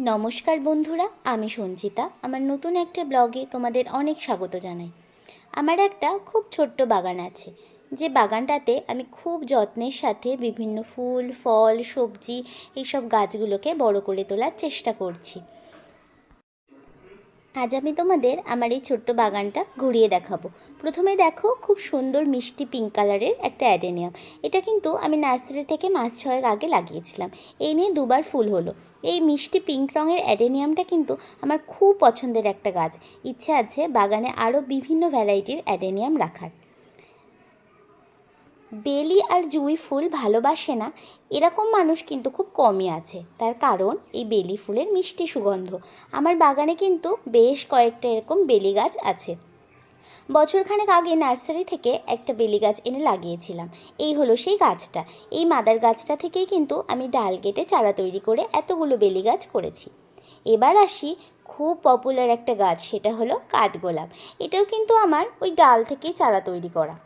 নমস্কার বন্ধুরা, আমি সঞ্চিতা। আমার নতুন একটা ব্লগে তোমাদের অনেক স্বাগত জানাই। আমার একটা খুব ছোট্ট বাগান আছে। যে বাগানটাতে আমি খুব যত্নের সাথে বিভিন্ন ফুল, ফল, সবজি, এইসব গাছগুলোকে বড় করে তোলার চেষ্টা করছি। আজ আমি তোমাদের আমার এই ছোট্ট বাগানটা ঘুরিয়ে দেখাবো। প্রথমে দেখো, খুব সুন্দর মিষ্টি পিঙ্ক কালারের একটা অ্যাডেনিয়াম। এটা কিন্তু আমি নার্সারি থেকে মাস ছয়েক আগে লাগিয়েছিলাম। এই নিয়ে দুবার ফুল হলো। এই মিষ্টি পিঙ্ক রঙের অ্যাডেনিয়ামটা কিন্তু আমার খুব পছন্দের একটা গাছ। ইচ্ছে আছে বাগানে আরও বিভিন্ন ভ্যারাইটির অ্যাডেনিয়াম রাখার। বেলি আর জুঁই ফুল ভালোবাসে না, এরকম মানুষ কিন্তু খুব কমই আছে। তার কারণ, এই বেলি ফুলের মিষ্টি সুগন্ধ। আমার বাগানে কিন্তু বেশ কয়েকটা এরকম বেলি গাছ আছে। বছরখানেক আগে নার্সারি থেকে একটা বেলি গাছ এনে লাগিয়েছিলাম। এই হলো সেই গাছটা। এই মাদার গাছটা থেকেই কিন্তু আমি ডাল কেটে চারা তৈরি করে এতগুলো বেলি গাছ করেছি। এবার আসি খুব পপুলার একটা গাছ, সেটা হলো কাঠগোলাপ। এটাও কিন্তু আমার ওই ডাল থেকেই চারা তৈরি করা।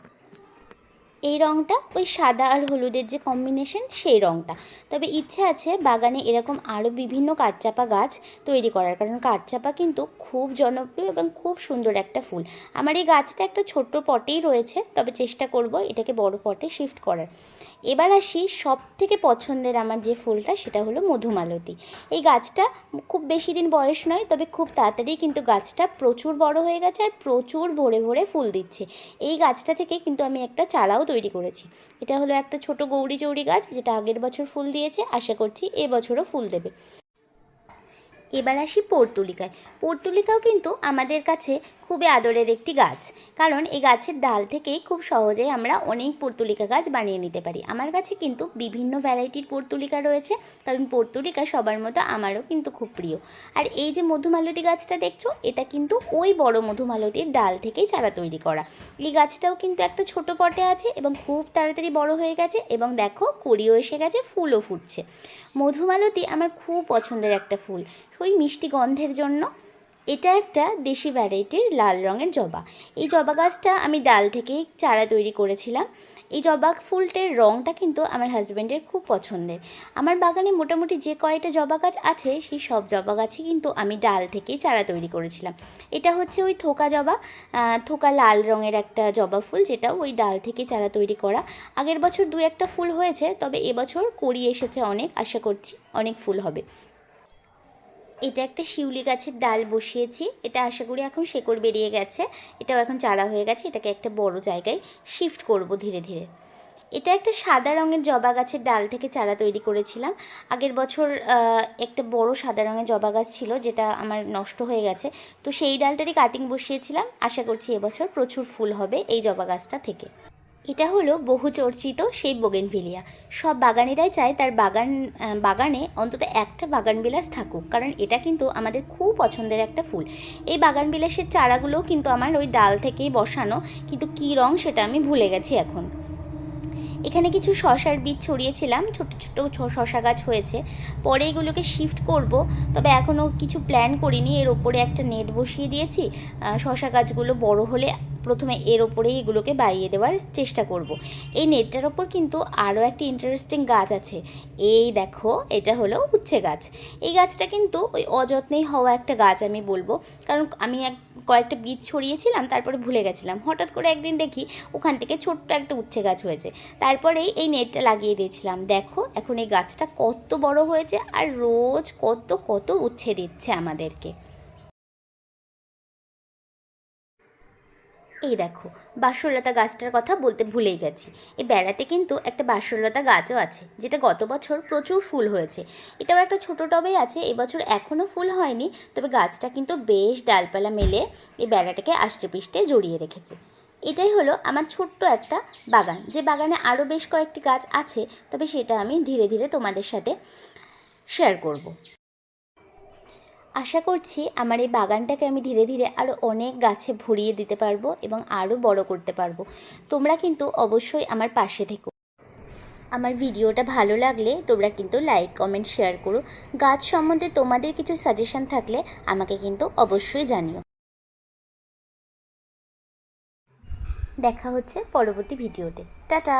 এই রঙটা ওই সাদা আর হলুদের যে কম্বিনেশন সেই রঙটা তবে ইচ্ছে আছে বাগানে এরকম আরও বিভিন্ন কাঠচাপা গাছ তৈরি করার, কারণ কাঠচাপা কিন্তু খুব জনপ্রিয় এবং খুব সুন্দর একটা ফুল। আমার এই গাছটা একটা ছোট্ট পটেই রয়েছে, তবে চেষ্টা করব এটাকে বড় পটে শিফট করার। এবার আসি সব থেকে পছন্দের আমার যে ফুলটা, সেটা হলো মধুমালতী। এই গাছটা খুব বেশি দিন বয়স নয়, তবে খুব তাড়াতাড়ি কিন্তু গাছটা প্রচুর বড় হয়ে গেছে আর প্রচুর ভরে ভরে ফুল দিচ্ছে। এই গাছটা থেকে কিন্তু আমি একটা চারাও তৈরি করেছি। এটা হলো একটা ছোট গৌরী চৌরি গাছ, যেটা আগের বছর ফুল দিয়েছে, আশা করছি এবছরও ফুল দেবে। এবার আসি পর্তুলিকায়। পর্তুলিকাও কিন্তু আমাদের কাছে খুবই আদরের একটি গাছ। কারণ এই গাছের ডাল থেকেই খুব সহজেই আমরা অনেক পর্তুলিকা গাছ বানিয়ে নিতে পারি। আমার কাছে কিন্তু বিভিন্ন ভ্যারাইটির পর্তুলিকা রয়েছে, কারণ পর্তুলিকা সবার মতো আমারও কিন্তু খুব প্রিয়। আর এই যে মধুমালতী গাছটা দেখছ, এটা কিন্তু ওই বড় মধুমালতীর ডাল থেকেই চারা তৈরি করা। এই গাছটাও কিন্তু একটা ছোট পটে আছে এবং খুব তাড়াতাড়ি বড় হয়ে গেছে এবং দেখো কড়িও এসে গেছে, ফুলও ফুটছে। মধুমালতী আমার খুব পছন্দের একটা ফুল। ওই মিষ্টি গন্ধের জন্য এটা একটা দেশি ভ্যারাইটির লাল রঙের জবা। এই জবা গাছটা আমি ডাল থেকেই চারা তৈরি করেছিলাম। এই জবা ফুলটার রঙটা কিন্তু আমার হাজব্যান্ডের খুব পছন্দের। আমার বাগানে মোটামুটি যে কয়টা জবা গাছ আছে, সেই সব জবা গাছই কিন্তু আমি ডাল থেকেই চারা তৈরি করেছিলাম। এটা হচ্ছে ওই থোকা জবা থোকা লাল রঙের একটা জবা ফুল যেটা ওই ডাল থেকে চারা তৈরি করা। আগের বছর দু একটা ফুল হয়েছে, তবে এবছর কড়ি এসেছে অনেক, আশা করছি অনেক ফুল হবে। এটা একটা শিউলি গাছের ডাল বসিয়েছি। এটা আশা করি এখন শেকড় বেরিয়ে গেছে। এটাও এখন চারা হয়ে গেছে। এটাকে একটা বড় জায়গায় শিফট করব ধীরে ধীরে। এটা একটা সাদা রঙের জবা গাছের ডাল থেকে চারা তৈরি করেছিলাম। আগের বছর একটা বড় সাদা রঙের জবা গাছ ছিল যেটা আমার নষ্ট হয়ে গেছে। তো সেই ডালটারই কাটিং বসিয়েছিলাম। আশা করছি এবছর প্রচুর ফুল হবে এই জবা গাছটা থেকে। এটা হলো বহু চর্চিত সেই বোগেনভিলিয়া। সব বাগানেরাই চায় তার বাগান বাগানে অন্তত একটা বাগান বিলাস থাকুক, কারণ এটা কিন্তু আমাদের খুব পছন্দের একটা ফুল। এই বাগান বিলাসের চারাগুলোও কিন্তু আমার ওই ডাল থেকেই বসানো, কিন্তু কী রং সেটা আমি ভুলে গেছি এখন। এখানে কিছু শশার বীজ ছড়িয়েছিলাম, ছোট ছোট শশা গাছ হয়েছে। পরে এগুলোকে শিফট করব, তবে এখনও কিছু প্ল্যান করিনি। এর ওপরে একটা নেট বসিয়ে দিয়েছি। শশা গাছগুলো বড় হলে প্রথমে এর ওপরেই এগুলোকে বাইয়ে দেওয়ার চেষ্টা করব। এই নেটটার ওপর কিন্তু আরও একটি ইন্টারেস্টিং গাছ আছে। এই দেখো, এটা হলো উচ্ছে গাছ। এই গাছটা কিন্তু ওই অযত্নেই হওয়া একটা গাছ আমি বলব। কারণ আমি এক, কয়েকটা বীজ ছড়িয়েছিলাম, তারপরে ভুলে গেছিলাম। হঠাৎ করে একদিন দেখি ওখান থেকে ছোট্ট একটা উচ্ছে গাছ হয়েছে। তারপরেই এই নেটটা লাগিয়ে দিয়েছিলাম। দেখো, এখন এই গাছটা কত বড় হয়েছে আর রোজ কত কত উচ্ছে দিচ্ছে আমাদেরকে। এই দেখো, বাসরলতা গাছটার কথা বলতে ভুলেই গেছি। এই বেড়াতে কিন্তু একটা বাসরলতা গাছও আছে, যেটা গত বছর প্রচুর ফুল হয়েছে। এটাও একটা ছোটো টবেই আছে, এবছর এখনও ফুল হয়নি, তবে গাছটা কিন্তু বেশ ডালপালা মেলে এই বেড়াটাকে আষ্টে পিষ্টে জড়িয়ে রেখেছে। এটাই হলো আমার ছোট্ট একটা বাগান, যে বাগানে আরও বেশ কয়েকটি গাছ আছে, তবে সেটা আমি ধীরে ধীরে তোমাদের সাথে শেয়ার করব। আশা করছি আমার এই বাগানটাকে আমি ধীরে ধীরে আরও অনেক গাছে ভরিয়ে দিতে পারব এবং আরও বড় করতে পারব। তোমরা কিন্তু অবশ্যই আমার পাশে থেকো। আমার ভিডিওটা ভালো লাগলে তোমরা কিন্তু লাইক, কমেন্ট, শেয়ার করো। গাছ সম্বন্ধে তোমাদের কিছু সাজেশন থাকলে আমাকে কিন্তু অবশ্যই জানিও। দেখা হচ্ছে পরবর্তী ভিডিওতে। টাটা!